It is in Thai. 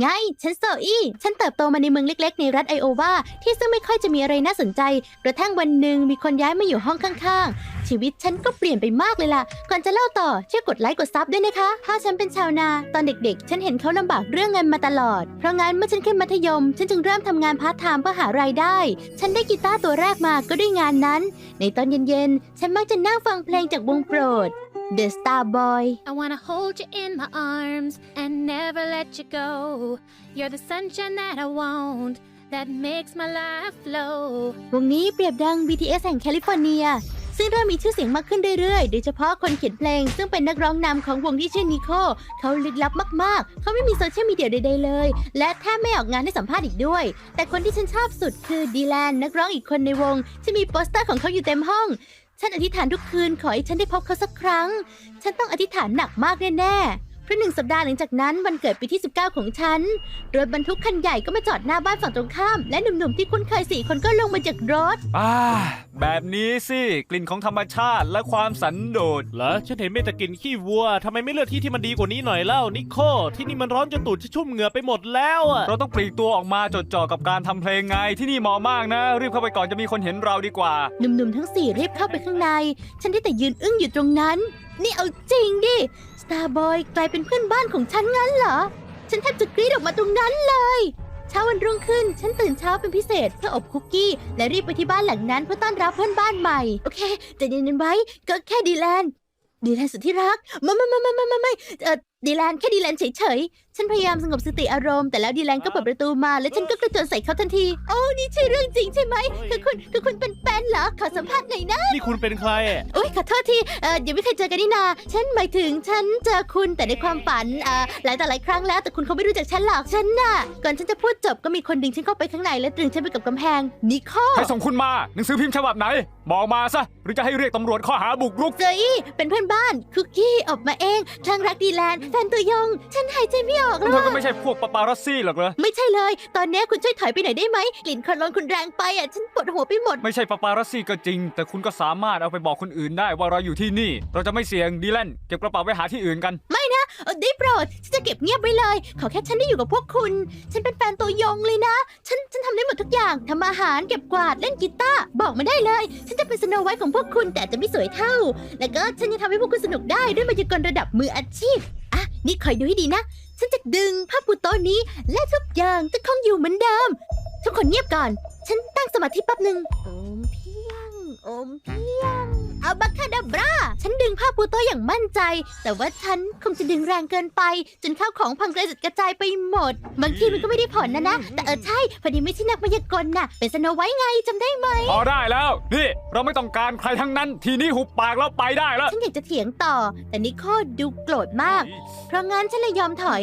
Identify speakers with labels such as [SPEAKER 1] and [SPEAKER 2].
[SPEAKER 1] ไง ฉันโซอี้ ฉันเติบโตมาในเมืองเล็กๆ ในรัฐไอโอวาที่ซึ่งไม่ค่อยจะมีอะไรน่าสนใจ กระทั่งวันหนึ่งมีคนย้ายมาอยู่ห้องข้างๆ ชีวิตฉันก็เปลี่ยนไปมากเลยล่ะ ก่อนจะเล่าต่อช่วยกดไลค์กดซับด้วยนะคะพ่อฉันเป็นชาวนา ตอนเด็กๆ ฉันเห็นเขาลำบากเรื่องเงินมาตลอด เพราะงั้นเมื่อฉันขึ้นมัธยม ฉันจึงเริ่มทำงานพาร์ทไทม์เพื่อหารายได้ ฉันได้กีตาร์ตัวแรกมาก็ด้วยงานนั้น ในตอนเย็นๆ ฉันมักจะนั่งฟังเพลงจากวงโปรด The Star Boy
[SPEAKER 2] I wanna hold you in my arms and never let you go. You're the sunshine that I want, that makes my life flow.
[SPEAKER 1] วงนี้เปรียบดัง BTS แห่งแคลิฟอร์เนีย ซึ่งเริ่มมีชื่อเสียงมากขึ้นเรื่อยๆ โดยเฉพาะคนเขียนเพลง ซึ่งเป็นนักร้องนำของวงที่ชื่อนิโคเขาลึกลับมากๆ เขาไม่มีโซเชียลมีเดียใดๆเลย และแทบไม่ออกงานให้สัมภาษณ์อีกด้วย แต่คนที่ฉันชอบสุดคือดีแลนนักร้องอีกคนในวง ที่มีโปสเตอร์ของเขาอยู่เต็มห้อง ฉันอธิษฐานทุกคืนขอให้ฉันได้พบเขาสักครั้ง ฉันต้องอธิษฐานหนักมากแน่ๆ เพราะหนึ่งสัปดาห์หลังจากนั้นวันเกิดปีที่ 19 ของฉัน รถบรรทุกคันใหญ่ก็มาจอดหน้าบ้านฝั่งตรงข้าม และหนุ่มๆที่คุ้นเคยสี่คนก็ลงมาจากรถ
[SPEAKER 3] อ่า แบบนี้สิ กลิ่นของธรรมชาติและความสันโดษ
[SPEAKER 4] เหรอฉันเห็นมีแต่กลินขี้วัวทำไมไม่เลือกที่ที่มันดีกว่านี้หน่อยเล่านิโค ที่นี่มันร้อนจนตูดจะชุ่มเหงื่อไปหมดแล้วอะ
[SPEAKER 3] เราต้องปลีกตัวออกมาจดจ่อกับการทำเพลงไงที่นี่เหมาะมากนะ รีบเข้าไปก่อนจะมีคนเห็นเราดีกว่า
[SPEAKER 1] หนุ่มๆทั้งสี่รีบเข้าไปข้างใน ฉันได้แต่ยืนอึ้งอยู่ตรงนั้น นี่เอาจริงดิ Starboy กลายเป็นเพื่อนบ้านของฉันงั้นเหรอ ฉันแทบจะกรี๊ดออกมาตรงนั้นเลย เช้าวันรุ่งขึ้น ฉันตื่นเช้าเป็นพิเศษเพื่ออบคุกกี้ และรีบไปที่บ้านหลังนั้นเพื่อต้อนรับเพื่อนบ้านใหม่ โอเคใจะเย็นๆไว้ก็แค่ดีแลนด์ดีแลนด์สุดที่รักไม่ไม่ไม่ไม่ไม่ไม่ไม่เออดีแลนด์แค่ดีแลนด์เฉยๆ ฉันพยายามสงบสติอารมณ์แต่แล้วดีแลนด์ก็เปิดประตูมา และฉันก็กระโจนใส่เขาทันที โอ้นี่ใช่เรื่องจริงใช่ไหมคือคุณคือคุณเป็นแฟนเหรอขอสัมภาษณ์หน่อยนะ
[SPEAKER 4] นี่คุณเป็นใครอะ
[SPEAKER 1] โอ้ยขอโทษทีเออยังไม่เคยเจอกันนี่นา ฉันหมายถึงฉันเจอคุณแต่ในความฝันเอ่อหลายต่อหลายครั้งแล้วแต่คุณเขาไม่รู้จักฉันหรอกฉันน่ะก่อนฉันจะพูดจบก็มีคนดึงฉันเข้าไปข้างในและตรึงฉันไปกับกำแพงนิโค
[SPEAKER 3] ให้ส่งคุณมาหนังสือพิมพ์ฉบับไหน บอกมาซะ หรือจะให้เรียกตำรวจข้อหาบุกรุก
[SPEAKER 1] เจอี้เป็นเพื่อนบ้านคุกกี้ออกมาเองคลั่งรักดีแลนด์แฟนตัวยง ฉันหายใจไม่ออก
[SPEAKER 3] นั่น
[SPEAKER 1] แล้
[SPEAKER 3] เธ
[SPEAKER 1] ว
[SPEAKER 3] อก็
[SPEAKER 1] อะ
[SPEAKER 3] ไม่ใช่พวกปาปารัสซี่หรอกเหรอ
[SPEAKER 1] ไม่ใช่เลย ตอนเนี้ยคุณช่วยถอยไปหน่อยได้ไหมกลิ่นคอนโลนคุณแรงไปอะฉันปวดหัวไปหมด
[SPEAKER 3] ไม่ใช่ปาปารัสซี่ก็จริง แต่คุณก็สามารถเอาไปบอกคนอื่นได้ว่าเราอยู่ที่นี่ เราจะไม่เสี่ยงดีแลนเก็บกระเป๋าไว้หาที่อื่นกัน
[SPEAKER 1] เออได้โปรดฉันจะเก็บเงียบไว้เลย ขอแค่ฉันได้อยู่กับพวกคุณ ฉันเป็นแฟนตัวยงเลยนะ ฉันฉันทำได้หมดทุกอย่างทำอาหารเก็บกวาดเล่นกีตาร์บอกมาได้เลย ฉันจะเป็นสโนไวท์ของพวกคุณแต่อาจจะไม่สวยเท่า แล้วก็ฉันจะทำให้พวกคุณสนุกได้ด้วยมายากลระดับมืออาชีพอะ นี่คอยดูให้ดีนะ ฉันจะดึงผ้าปูโต๊ะนี้ และทุกอย่างจะคงอยู่เหมือนเดิม ทุกคนเงียบก่อน ฉันตั้งสมาธิแป๊บหนึ่งโอมเพียง โอมเพียงอาบาคาดาบรา ฉันดึงผ้าปูโต๊ะอย่างมั่นใจ แต่ว่าฉันคงจะดึงแรงเกินไป จนข้าวของพังกระจัดกระจายไปหมด บางทีมันก็ไม่ได้ผลนะนะ แต่เออใช่ พอดีไม่ใช่นักมายากลน่ะ เป็นสโนไว้ไงจำได้ไหม
[SPEAKER 3] พอได้แล้ว นี่เราไม่ต้องการใครทั้งนั้น ทีนี้หุบปากแล้วไปได้แล้ว
[SPEAKER 1] ฉันอยากจะเถียงต่อ แต่นิโคดูโกรธมาก เพราะงั้นฉันเลยยอมถอย